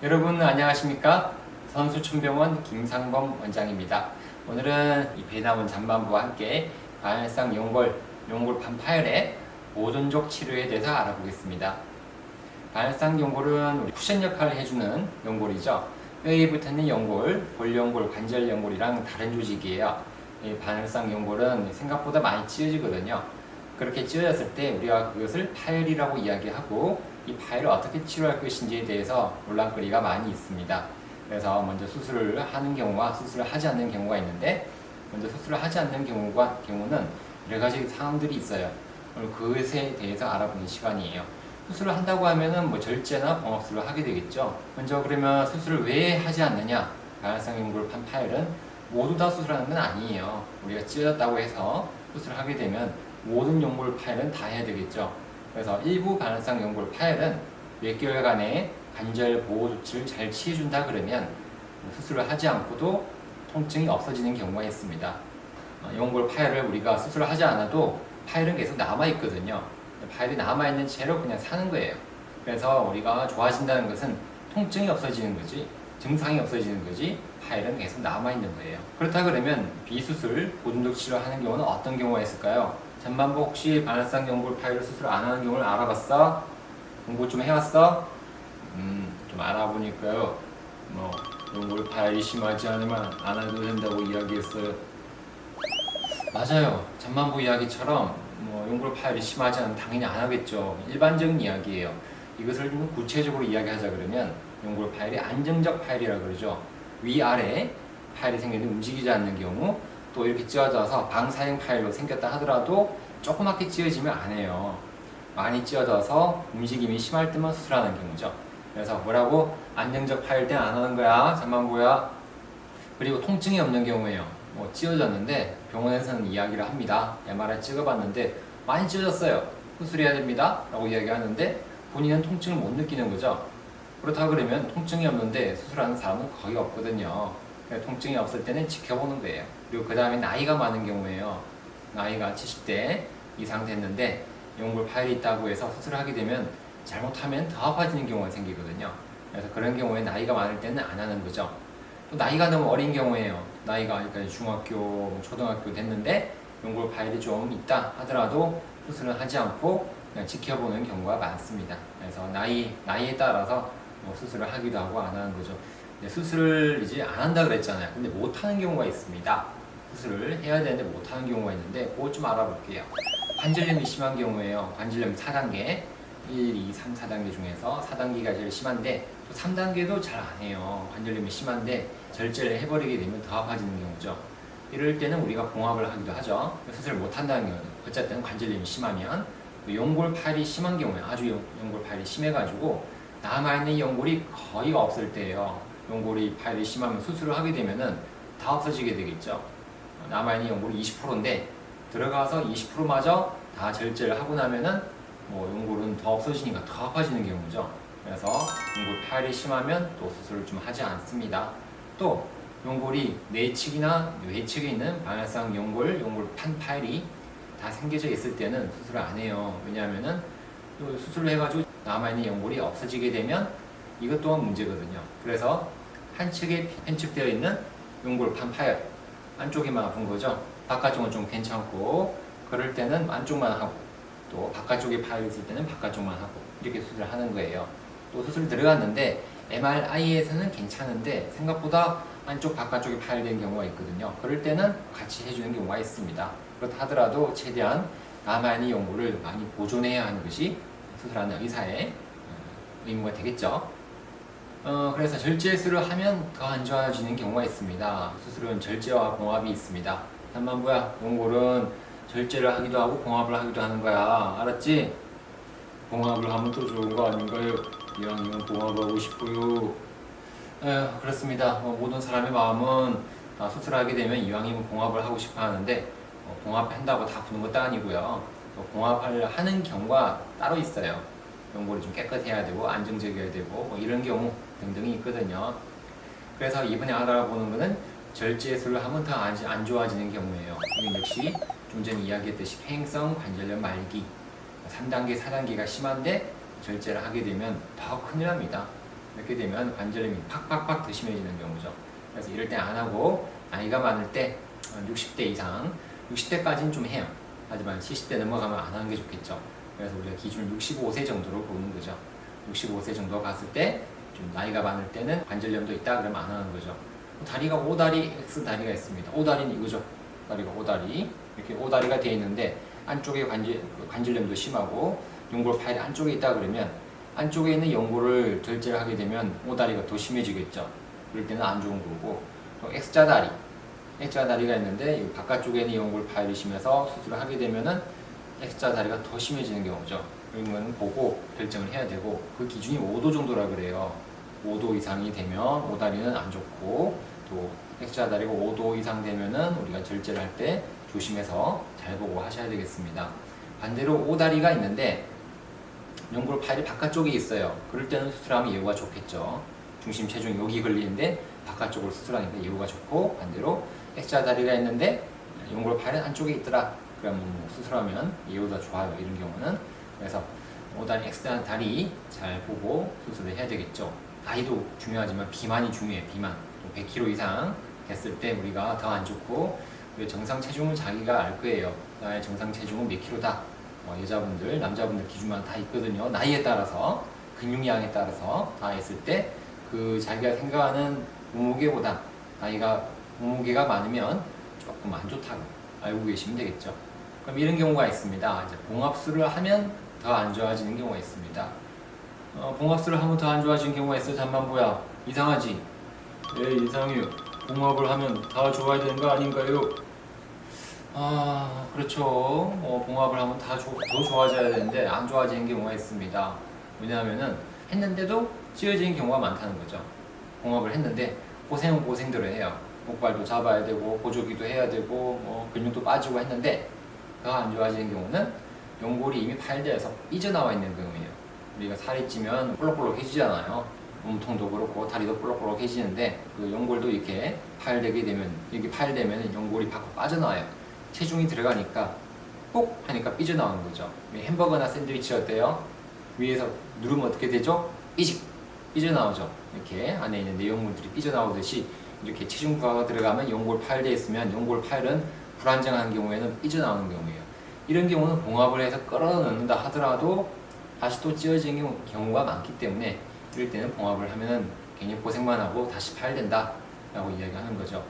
여러분 안녕하십니까? 선수촌병원 김상범 원장입니다. 오늘은 이 배나온 잠만부와 함께 발상 용골, 용골판 파열의 보존적 치료에 대해서 알아보겠습니다. 발상 용골은 쿠션 역할을 해주는 용골이죠. 뼈에 붙는 용골, 볼용골, 관절 용골이랑 다른 조직이에요. 이 반을상 용골은 생각보다 많이 찢어지거든요. 그렇게 찢어졌을 때 우리가 그것을 파열이라고 이야기하고 이 파열을 어떻게 치료할 것인지에 대해서 논란거리가 많이 있습니다. 그래서 먼저 수술을 하는 경우와 수술을 하지 않는 경우가 있는데 먼저 수술을 하지 않는 경우가 경우는 여러 가지 상황들이 있어요. 그것에 대해서 알아보는 시간이에요. 수술을 한다고 하면은 뭐 절제나 봉합술을 하게 되겠죠. 먼저 그러면 수술을 왜 하지 않느냐? 반응성 연골판 파열은 모두 다 수술하는 건 아니에요. 우리가 찢어졌다고 해서 수술을 하게 되면 모든 연골 파열은 다 해야 되겠죠. 그래서 일부 반응성 연골 파열은 몇 개월간의 관절 보호 조치를 잘 취해준다 그러면 수술을 하지 않고도 통증이 없어지는 경우가 있습니다. 어, 연골 파열을 우리가 수술을 하지 않아도 파열은 계속 남아 있거든요. 파열이 남아 있는 채로 그냥 사는 거예요. 그래서 우리가 좋아진다는 것은 통증이 없어지는 거지 증상이 없어지는 거지 파열은 계속 남아 있는 거예요. 그렇다 그러면 비수술 보존적 치료하는 경우는 어떤 경우가 있을까요? 전반부 혹시 반응성 연골 파열 수술 안 하는 경우를 알아봤어? 공부 좀 해왔어? 음, 좀 알아보니까요. 뭐 연골 파열이 심하지 않으면 안 해도 된다고 이야기했어요. 맞아요. 전반부 이야기처럼 뭐 연골 파열이 심하지 않으면 당연히 안 하겠죠. 일반적인 이야기예요. 이것을 좀 구체적으로 이야기하자 그러면 연골 파열이 안정적 파열이라 그러죠. 위아래 파열이 생기는데 움직이지 않는 경우 또 이렇게 찢어져서 방사형 파열로 생겼다 하더라도 조그맣게 찢어지면 안 해요. 많이 찢어져서 움직임이 심할 때만 수술하는 경우죠. 그래서 뭐라고 안정적 파열 때 안 하는 거야. 잠만보야. 그리고 통증이 없는 경우에요. 뭐 찢어졌는데 병원에서는 이야기를 합니다. MRI 찍어봤는데 많이 찢어졌어요. 수술해야 됩니다. 라고 이야기하는데 본인은 통증을 못 느끼는 거죠. 그렇다 그러면 통증이 없는데 수술하는 사람은 거의 없거든요. 통증이 없을 때는 지켜보는 거예요. 그리고 그 다음에 나이가 많은 경우에요. 나이가 70대 이상 됐는데 연골 파열이 있다고 해서 수술을 하게 되면 잘못하면 더 아파지는 경우가 생기거든요. 그래서 그런 경우에 나이가 많을 때는 안 하는 거죠. 또 나이가 너무 어린 경우에요. 나이가 그러니까 중학교, 뭐 초등학교 됐는데 연골 파열이 좀 있다 하더라도 수술은 하지 않고 그냥 지켜보는 경우가 많습니다. 그래서 나이 나이에 따라서 뭐 수술을 하기도 하고 안 하는 거죠. 수술을 이제 안 한다 그랬잖아요. 근데 못 하는 경우가 있습니다. 수술을 해야 되는데 못 하는 경우가 있는데 그것 좀 알아볼게요. 관절염이 심한 경우에요. 관절염 4단계, 1, 2, 3, 4단계 중에서 4단계가 제일 심한데 또 3단계도 잘 안 해요. 관절염이 심한데 절제를 해버리게 되면 더 아파지는 경우죠. 이럴 때는 우리가 봉합을 하기도 하죠. 수술을 못 한다는 경우는 어쨌든 관절염이 심하면 그 연골 파열이 심한 경우에 아주 연- 연골 파열이 심해가지고 남아있는 연골이 거의 없을 때예요. 연골이 파열이 심하면 수술을 하게 되면은 다 없어지게 되겠죠. 남아있는 연골이 20%인데 들어가서 20%마저 다 절제를 하고 나면은 뭐 연골은 더 없어지니까 더 아파지는 경우죠. 그래서 연골 파열이 심하면 또 수술을 좀 하지 않습니다. 또 연골이 내측이나 외측에 있는 방향성 연골, 연골 판 파열이 다 생겨져 있을 때는 수술을 안 해요. 왜냐하면은 또 수술을 해가지고 남아있는 연골이 없어지게 되면 이것 또한 문제거든요. 그래서 한측에 편측되어 있는 연골 판 파열 안쪽에만 아픈 거죠. 바깥쪽은 좀 괜찮고 그럴 때는 안쪽만 하고 또 바깥쪽에 파열이 있을 때는 바깥쪽만 하고 이렇게 수술을 하는 거예요. 또 수술 들어갔는데 MRI에서는 괜찮은데 생각보다 안쪽 바깥쪽에 파열된 경우가 있거든요. 그럴 때는 같이 해주는 경우가 있습니다. 그렇다 하더라도 최대한 남아있는 연골을 많이 보존해야 하는 것이 수술하는 의사의 어, 의무가 되겠죠. 어, 그래서 절제술을 하면 더 안 좋아지는 경우가 있습니다. 수술은 절제와 봉합이 있습니다. 한만부야, 연골은 절제를 하기도 하고 봉합을 하기도 하는 거야. 알았지? 봉합을 하면 또 좋은 거 아닌가요? 이왕이면 봉합하고 싶어요. 에, 그렇습니다. 뭐 모든 사람의 마음은 다 수술하게 되면 이왕이면 봉합을 하고 싶어 하는데 어, 봉합한다고 다 부는 것도 아니고요. 또 봉합을 하는 경우가 따로 있어요. 연골이 좀 깨끗해야 되고 안정적이어야 되고 뭐 이런 경우 등등이 있거든요. 그래서 이번에 알아보는 거는 절제술을 하면 더 안 좋아지는 경우예요. 이건 역시 좀 전에 이야기했듯이 폐행성 관절염 말기 3단계, 4단계가 심한데 절제를 하게 되면 더 큰일 납니다. 이렇게 되면 관절염이 팍팍팍 더 심해지는 경우죠. 그래서 이럴 때 안 하고 나이가 많을 때 60대 이상, 60대까지는 좀 해요. 하지만 70대 넘어가면 안 하는 게 좋겠죠. 그래서 우리가 기준을 65세 정도로 보는 거죠. 65세 정도 갔을 때 좀 나이가 많을 때는 관절염도 있다 그러면 안 하는 거죠. 다리가 오다리 X 다리가 있습니다. 오다리는 이거죠. 다리가 오다리 이렇게 오다리가 되어 있는데 안쪽에 관절 관절염도 심하고 연골 파일이 안쪽에 있다 그러면 안쪽에 있는 연골을 절제를 하게 되면 오다리가 더 심해지겠죠. 그럴 때는 안 좋은 거고 또 X자 다리 X자 다리가 있는데 이 바깥쪽에 있는 연골 파일이 심해서 수술을 하게 되면은 X자 다리가 더 심해지는 경우죠. 그런 거는 보고 결정을 해야 되고 그 기준이 5도 정도라 그래요. 5도 이상이 되면 오다리는 안 좋고 또 X자 다리가 5도 이상 되면은 우리가 절제를 할 때 조심해서 잘 보고 하셔야 되겠습니다. 반대로 오다리가 있는데 연골 파일이 바깥쪽에 있어요. 그럴 때는 수술하면 예후가 좋겠죠. 중심 체중이 여기 걸리는데 바깥쪽으로 수술하니까 예후가 좋고 반대로 X자 다리가 있는데 연골 파일은 안쪽에 있더라. 그러면 뭐 수술하면 예후가 좋아요. 이런 경우는 그래서 오다리 X자 다리 잘 보고 수술을 해야 되겠죠. 나이도 중요하지만 비만이 중요해요. 비만. 또 100kg 이상 됐을 때 우리가 더 안 좋고 정상 체중은 자기가 알 거예요. 나의 정상 체중은 몇 킬로다. 어, 여자분들, 남자분들 기준만 다 있거든요. 나이에 따라서 근육량에 따라서 다 있을 때 그 자기가 생각하는 몸무게보다 나이가 몸무게가 많으면 조금 안 좋다고 알고 계시면 되겠죠. 그럼 이런 경우가 있습니다. 이제 봉합술을 하면 더 안 좋아지는 경우가 있습니다. 어, 봉합술을 하면 더안 좋아지는 경우가 있어. 잠만 보야. 이상하지? 예, 이상해요. 봉합을 하면 다 좋아야 되는 거 아닌가요? 아, 그렇죠. 어, 봉합을 하면 다 조- 더 좋아져야 되는데 안 좋아지는 경우가 있습니다. 왜냐하면은 했는데도 찌어지는 경우가 많다는 거죠. 봉합을 했는데 고생은 고생대로 해요. 목발도 잡아야 되고 보조기도 해야 되고 뭐 근육도 빠지고 했는데 더 안 좋아지는 경우는 연골이 이미 파열되어서 삐져나와 있는 경우예요. 우리가 살이 찌면 볼록볼록해지잖아요. 몸통도 그렇고 다리도 볼록볼록해지는데 그 연골도 이렇게 파열되게 되면 이렇게 파열되면 연골이 밖으로 빠져나와요. 체중이 들어가니까 뽁 하니까 삐져나오는 거죠. 햄버거나 샌드위치 어때요? 위에서 누르면 어떻게 되죠? 삐직 삐져나오죠. 이렇게 안에 있는 내용물들이 삐져나오듯이 이렇게 체중 부하가 들어가면 연골 파열되어 있으면 연골 파열은 불안정한 경우에는 삐져나오는 경우예요. 이런 경우는 봉합을 해서 끌어넣는다 하더라도 다시 또 경우- 경우가 많기 때문에 이럴 때는 봉합을 하면은 괜히 고생만 하고 다시 파열된다 라고 이야기하는 거죠.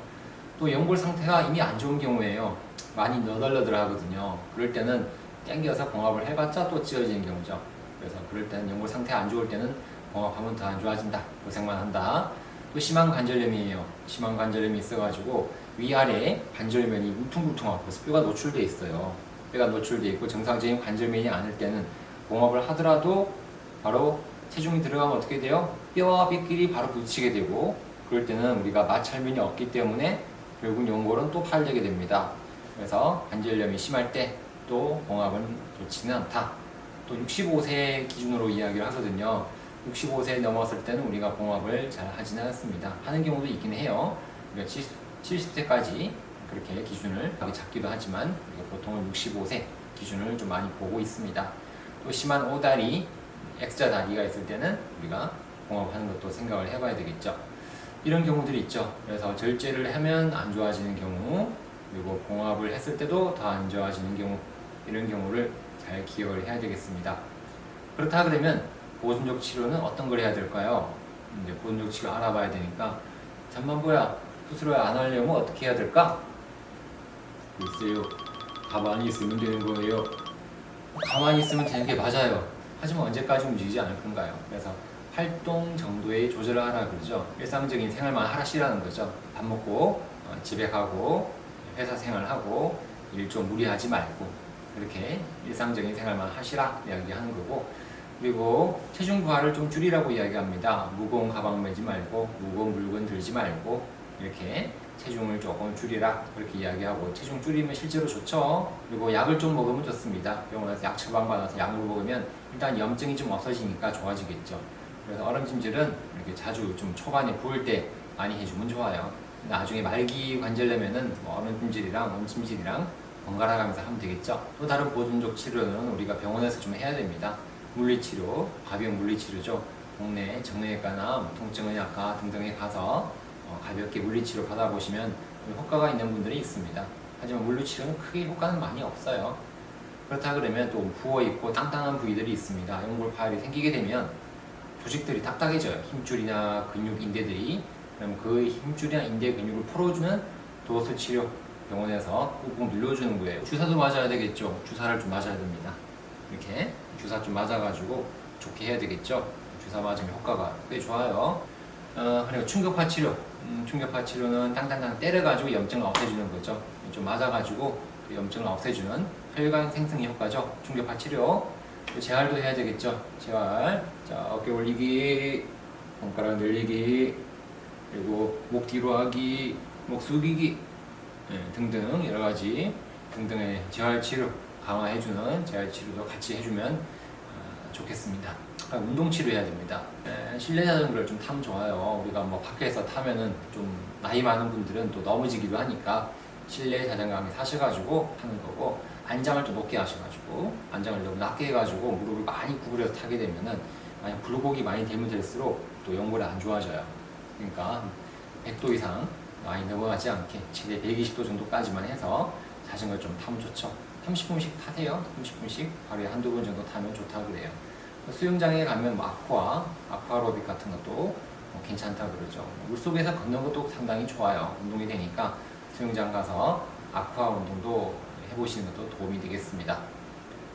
또 연골 상태가 이미 안 좋은 경우에요. 많이 너덜너덜 하거든요. 그럴 때는 땡겨서 봉합을 해봤자 또 찌어지는 경우죠. 그래서 그럴 때는 연골 상태 안 좋을 때는 봉합하면 더 안 좋아진다. 고생만 한다. 또 심한 관절염이에요. 심한 관절염이 있어가지고 위아래 관절면이 울퉁불퉁하고 뼈가 노출돼 있어요. 뼈가 노출돼 있고 정상적인 관절면이 아닐 때는 봉합을 하더라도 바로 체중이 들어가면 어떻게 돼요? 뼈와 뼈끼리 바로 부딪히게 되고 그럴 때는 우리가 마찰면이 없기 때문에 결국 연골은 또 파열되게 됩니다. 그래서 관절염이 심할 때 또 봉합은 좋지는 않다. 또 65세 기준으로 이야기를 하거든요. 65세 넘었을 때는 우리가 봉합을 잘 하지는 않습니다. 하는 경우도 있긴 해요. 우리가 70, 세까지 그렇게 기준을 잡기도 하지만 보통은 65세 기준을 좀 많이 보고 있습니다. 또 심한 오다리, X자 다리가 있을 때는 우리가 봉합하는 것도 생각을 해봐야 되겠죠. 이런 경우들이 있죠. 그래서 절제를 하면 안 좋아지는 경우, 그리고 봉합을 했을 때도 더 안 좋아지는 경우, 이런 경우를 잘 기억을 해야 되겠습니다. 그렇다 그러면 보존적 치료는 어떤 걸 해야 될까요? 이제 보존적 치료 알아봐야 되니까 잠만 보야 수술을 안 하려면 어떻게 해야 될까? 글쎄요 가만히 있으면 되는 거예요 가만히 있으면 되는 게 맞아요 하지만 언제까지 움직이지 않을 건가요? 그래서 활동 정도의 조절을 하라 그러죠 일상적인 생활만 하시라는 거죠 밥 먹고 어, 집에 가고 회사 생활하고 일 좀 무리하지 말고 그렇게 일상적인 생활만 하시라 이야기하는 거고 그리고 체중 부하를 좀 줄이라고 이야기합니다. 무거운 가방 매지 말고 무거운 물건 들지 말고 이렇게 체중을 조금 줄이라 그렇게 이야기하고 체중 줄이면 실제로 좋죠. 그리고 약을 좀 먹으면 좋습니다. 병원에서 약 처방 받아서 약을 먹으면 일단 염증이 좀 없어지니까 좋아지겠죠. 그래서 얼음찜질은 이렇게 자주 좀 초반에 부을 때 많이 해주면 좋아요. 나중에 말기 관절염에는 뭐 얼음찜질이랑 온찜질이랑 번갈아 가면서 하면 되겠죠. 또 다른 보존적 치료는 우리가 병원에서 좀 해야 됩니다. 물리치료, 가벼운 물리치료죠. 동네 정형외과나 뭐 통증의학과 등등에 가서 어, 가볍게 물리치료 받아보시면 효과가 있는 분들이 있습니다. 하지만 물리치료는 크게 효과는 많이 없어요. 그렇다 그러면 또 부어 있고 땅땅한 부위들이 있습니다. 연골 파열이 생기게 되면 조직들이 딱딱해져요. 힘줄이나 근육, 인대들이. 그럼 그 힘줄이나 인대 근육을 풀어주는 도수 치료 병원에서 꾹꾹 눌러주는 거예요. 주사도 맞아야 되겠죠. 주사를 좀 맞아야 됩니다. 이렇게 주사 좀 맞아가지고 좋게 해야 되겠죠. 주사 맞으면 효과가 꽤 좋아요. 어, 그리고 충격파 치료. 음, 충격파 치료는 땅땅땅 때려가지고 염증을 없애주는 거죠. 좀 맞아가지고 그 염증을 없애주는 혈관 생성 효과죠. 충격파 치료. 또 재활도 해야 되겠죠. 재활. 자, 어깨 올리기, 손가락 늘리기, 그리고 목 뒤로 하기, 목 숙이기 예, 등등 여러 가지 등등의 재활 치료 강화해주는 재활 치료도 같이 해주면 어, 좋겠습니다. 아, 운동 치료해야 됩니다. 예, 실내 자전거를 좀 타면 좋아요. 우리가 뭐 밖에서 타면은 좀 나이 많은 분들은 또 넘어지기도 하니까 실내 자전거 한개 사셔가지고 타는 거고 안장을 좀 높게 하셔가지고 안장을 너무 낮게 해가지고 무릎을 많이 구부려서 타게 되면은 만약 굴곡이 많이 되면 될수록 또 연골이 안 좋아져요. 그러니까 100도 이상 많이 넘어가지 않게 최대 120도 정도까지만 해서 자전거 좀 타면 좋죠. 30분씩 타세요. 30분씩 하루에 한두 번 정도 타면 좋다 그래요. 수영장에 가면 뭐 아쿠아, 아쿠아로빅 같은 것도 뭐 괜찮다 그러죠. 물속에서 걷는 것도 상당히 좋아요. 운동이 되니까 수영장 가서 아쿠아 운동도 해보시는 것도 도움이 되겠습니다.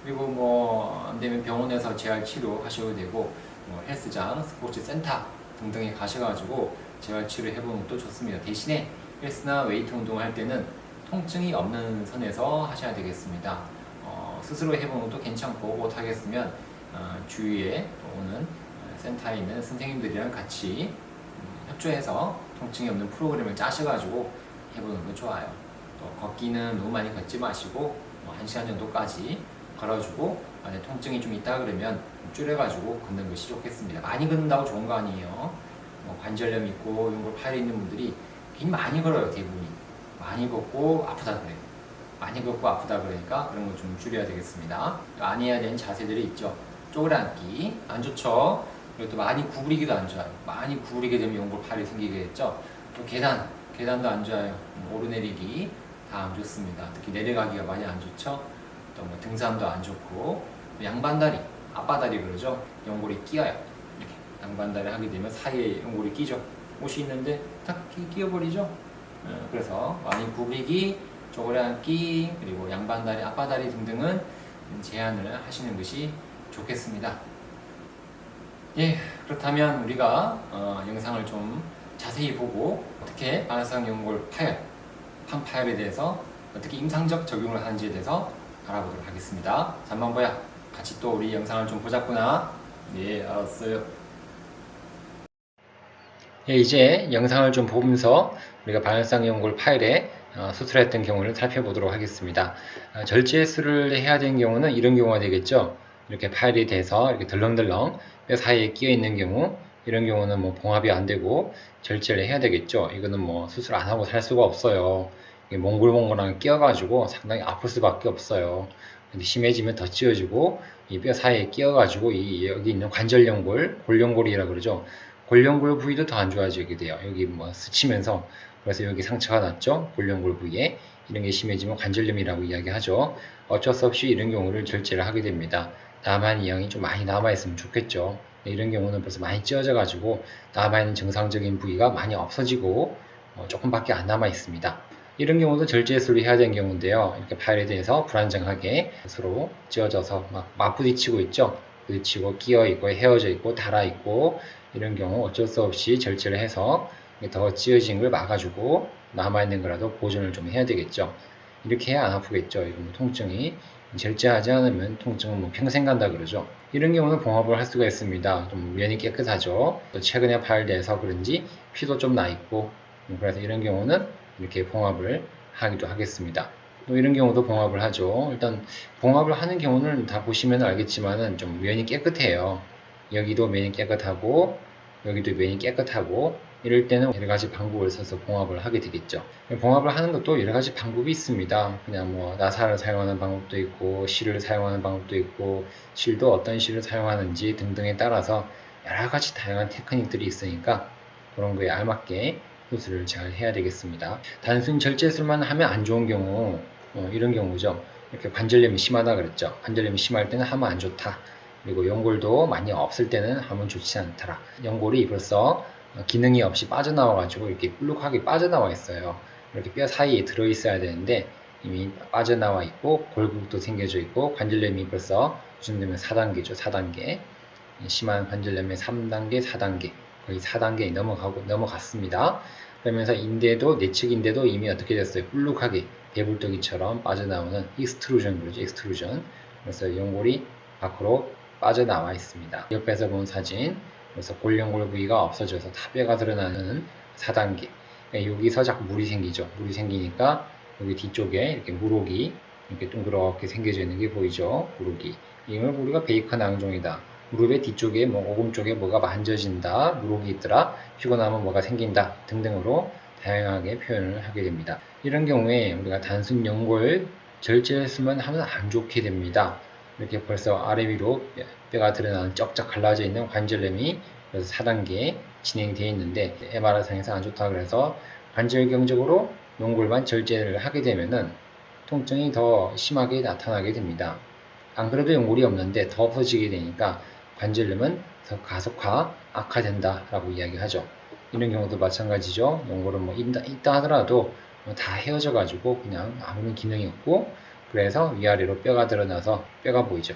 그리고 뭐 안 되면 병원에서 재활 치료 하셔도 되고 뭐 헬스장, 스포츠 센터 등등에 가셔가지고 재활 치료 해보는 것도 좋습니다. 대신에 헬스나 웨이트 운동을 할 때는 통증이 없는 선에서 하셔야 되겠습니다. 어, 스스로 해보는 것도 괜찮고 못하겠으면 어, 주위에 오는 센터에 있는 선생님들이랑 같이 음, 협조해서 통증이 없는 프로그램을 짜셔가지고 해보는 거 좋아요. 또 걷기는 너무 많이 걷지 마시고 뭐 1시간 정도까지 걸어주고 만약 통증이 좀 있다 그러면 줄여가지고 걷는 것이 좋겠습니다. 많이 걷는다고 좋은 거 아니에요. 뭐 관절염 있고 연골 파열이 있는 분들이 굉장히 많이 걸어요 대부분이. 많이 걷고 아프다 그래요. 많이 걷고 아프다 그러니까 그런 거좀 줄여야 되겠습니다. 또안 해야 되는 자세들이 있죠. 쪼그라앉기 안 좋죠. 그리고 또 많이 구부리기도 안 좋아요. 많이 구부리게 되면 연골 파열이 생기겠죠. 또 계단, 계단도 안 좋아요. 뭐 오르내리기 다 안 좋습니다. 특히 내려가기가 많이 안 좋죠. 또 뭐 등산도 안 좋고 양반다리, 앞바다리 그러죠. 연골이 끼어요. 이렇게 양반다리 하게 되면 사이에 연골이 끼죠. 옷이 있는데 탁 끼- 끼어버리죠. 어, 그래서 많이 구부리기, 쪼그려앉기, 그리고 양반다리, 앞바다리 등등은 제한을 하시는 것이 좋겠습니다. 예, 그렇다면 우리가 어, 영상을 좀 자세히 보고 어떻게 반사성 연골 파열, 판파열에 대해서 어떻게 임상적 적용을 하는지에 대해서 알아보도록 하겠습니다. 잠만 봐야 같이 또 우리 영상을 좀 보자꾸나. 예, 알았어요. 예, 이제 영상을 좀 보면서 우리가 반응성 연골 파열에 어, 수술했던 경우를 살펴보도록 하겠습니다. 어, 절제술을 해야 되는 경우는 이런 경우가 되겠죠. 이렇게 파열이 돼서 이렇게 덜렁덜렁 뼈 사이에 끼어 있는 경우 이런 경우는 뭐 봉합이 안 되고 절제를 해야 되겠죠. 이거는 뭐 수술 안 하고 살 수가 없어요. 몽글몽글하게 끼어가지고 상당히 아플 수밖에 없어요. 근데 심해지면 더 찌어지고 이 뼈 사이에 끼어가지고 이 여기 있는 관절연골, 골연골이라 그러죠. 골연골 부위도 더 안 좋아지게 돼요. 여기 뭐 스치면서 그래서 여기 상처가 났죠. 골연골 부위에 이런 게 심해지면 관절염이라고 이야기하죠. 어쩔 수 없이 이런 경우를 절제를 하게 됩니다. 다만 이 양이 좀 많이 남아있으면 좋겠죠. 네, 이런 경우는 벌써 많이 찌어져 가지고 남아있는 정상적인 부위가 많이 없어지고 어, 조금밖에 안 남아 있습니다. 이런 경우도 절제술을 해야 되는 경우인데요. 이렇게 파열에 대해서 불안정하게 서로 찌어져서 막 맞부딪히고 있죠. 부딪히고 끼어 있고 헤어져 있고 달아 있고 이런 경우 어쩔 수 없이 절제를 해서 더 찌어진 걸 막아주고 남아있는 거라도 보존을 좀 해야 되겠죠. 이렇게 해야 안 아프겠죠. 이런 뭐 통증이 절제하지 않으면 통증은 뭐 평생 간다 그러죠. 이런 경우는 봉합을 할 수가 있습니다. 좀 면이 깨끗하죠. 또 최근에 파열돼서 그런지 피도 좀 나 있고 음, 그래서 이런 경우는 이렇게 봉합을 하기도 하겠습니다. 또 이런 경우도 봉합을 하죠. 일단 봉합을 하는 경우는 다 보시면 알겠지만은 좀 면이 깨끗해요. 여기도 면이 깨끗하고 여기도 면이 깨끗하고 이럴 때는 여러 가지 방법을 써서 봉합을 하게 되겠죠. 봉합을 하는 것도 여러 가지 방법이 있습니다. 그냥 뭐 나사를 사용하는 방법도 있고 실을 사용하는 방법도 있고 실도 어떤 실을 사용하는지 등등에 따라서 여러 가지 다양한 테크닉들이 있으니까 그런 거에 알맞게 수술을 잘 해야 되겠습니다. 단순 절제술만 하면 안 좋은 경우 어, 이런 경우죠. 이렇게 관절염이 심하다 그랬죠. 관절염이 심할 때는 하면 안 좋다. 그리고 연골도 많이 없을 때는 하면 좋지 않더라. 연골이 벌써 어, 기능이 없이 빠져나와가지고 이렇게 불룩하게 빠져나와 있어요. 이렇게 뼈 사이에 들어 있어야 되는데 이미 빠져나와 있고 골국도 생겨져 있고 관절염이 벌써 요즘 되면 4단계죠. 4단계. 심한 관절염의 3단계, 4단계. 거의 4단계에 넘어가고 넘어갔습니다. 그러면서 인대도 내측 인대도 이미 어떻게 됐어요? 불룩하게 배불떡이처럼 빠져나오는 익스트루전 그러죠. 익스트루전. 그래서 연골이 밖으로 빠져나와 있습니다. 옆에서 본 사진. 그래서 골연골 부위가 없어져서 타뼈가 드러나는 4단계. 그러니까 여기서 자꾸 물이 생기죠. 물이 생기니까 여기 뒤쪽에 이렇게 무록이 이렇게 둥그렇게 생겨져 있는 게 보이죠. 무록이. 이걸 우리가 베이컨 낭종이다. 무릎의 뒤쪽에 뭐 오금 쪽에 뭐가 만져진다, 무록이 있더라, 피곤하면 뭐가 생긴다 등등으로 다양하게 표현을 하게 됩니다. 이런 경우에 우리가 단순 연골 절제술만 하면 안 좋게 됩니다. 이렇게 벌써 아래 위로 뼈가 드러나는 쩍쩍 갈라져 있는 관절염이 그래서 4단계 진행이 되어 있는데 MRI상에서 안 좋다 그래서 관절경적으로 연골만 절제를 하게 되면은 통증이 더 심하게 나타나게 됩니다. 안 그래도 연골이 없는데 더 없어지게 되니까 관절염은 더 가속화, 악화된다라고 이야기하죠. 이런 경우도 마찬가지죠. 연골은 뭐 있다, 하더라도 뭐다 헤어져 가지고 그냥 아무런 기능이 없고 그래서 위아래로 뼈가 드러나서 뼈가 보이죠.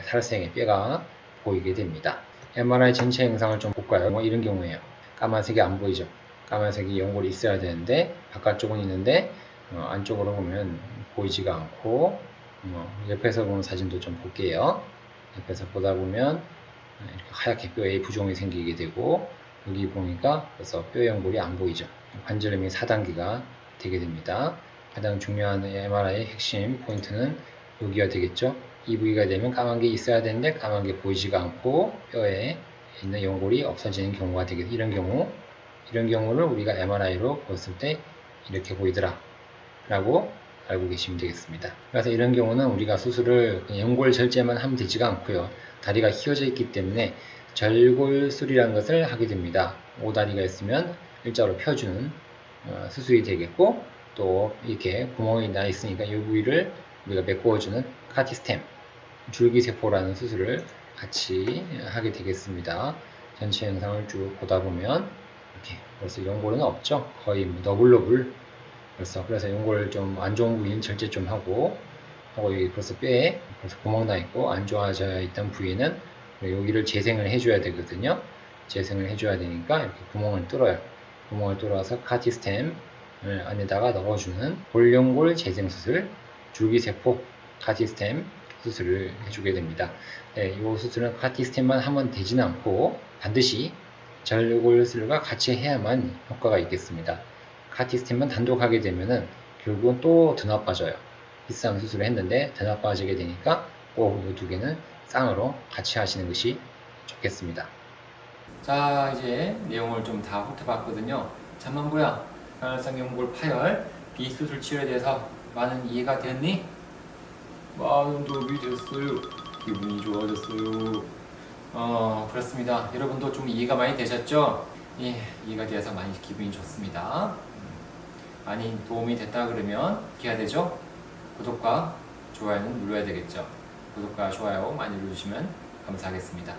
살생의 뼈가 보이게 됩니다. MRI 전체 영상을 좀 볼까요? 뭐 이런 경우에요. 까만색이 안 보이죠. 까만색이 연골이 있어야 되는데 바깥쪽은 있는데 어, 안쪽으로 보면 보이지가 않고 어, 옆에서 보는 사진도 좀 볼게요. 옆에서 보다 보면 이렇게 하얗게 뼈에 부종이 생기게 되고 여기 보니까 그래서 뼈 연골이 안 보이죠. 관절염이 4단계가 되게 됩니다. 가장 중요한 MRI의 핵심 포인트는 여기가 되겠죠. 이 부위가 되면 까만 게 있어야 되는데 까만 게 보이지가 않고 뼈에 있는 연골이 없어지는 경우가 되게 이런 경우 이런 경우를 우리가 MRI로 봤을 때 이렇게 보이더라 라고 알고 계시면 되겠습니다. 그래서 이런 경우는 우리가 수술을 연골 절제만 하면 되지가 않고요. 다리가 휘어져 있기 때문에 절골술이라는 것을 하게 됩니다. 오다리가 있으면 일자로 펴주는 어, 수술이 되겠고 또 이렇게 구멍이 나 있으니까 이 부위를 우리가 메꿔주는 카티스템 줄기세포라는 수술을 같이 하게 되겠습니다. 전체 영상을 쭉 보다 보면 이렇게 벌써 연골은 없죠. 거의 뭐 너블너블 그래서 그래서 연골 좀 안 좋은 부위는 절제 좀 하고 하고 여기 벌써 뼈에 벌써 구멍 나 있고 안 좋아져 있던 부위는 여기를 재생을 해줘야 되거든요. 재생을 해줘야 되니까 이렇게 구멍을 뚫어요. 구멍을 뚫어서 카티스템 을 안에다가 넣어주는 골연골 재생 수술, 줄기세포 카티스템 수술을 해주게 됩니다. 네, 이 수술은 카티스템만 하면 되지는 않고 반드시 절골술과 같이 해야만 효과가 있겠습니다. 카티스템만 단독 하게 되면은 결국은 또더 나빠져요. 비싼 수술을 했는데 더 나빠지게 되니까 꼭이두 개는 쌍으로 같이 하시는 것이 좋겠습니다. 자 이제 내용을 좀 다 훑어봤거든요. 잠만 보야 간헐성 연골 파열 비수술 치료에 대해서 많은 이해가 됐니? 많은 도움이 됐어요. 기분이 좋아졌어요. 어 그렇습니다. 여러분도 좀 이해가 많이 되셨죠? 예, 이해가 되어서 많이 기분이 좋습니다. 많이 도움이 됐다 그러면 어떻게 해야 되죠? 구독과 좋아요는 눌러야 되겠죠. 구독과 좋아요 많이 눌러주시면 감사하겠습니다.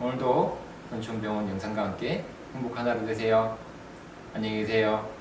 오늘도 권총병원 영상과 함께 행복한 하루 되세요. 안녕히 계세요.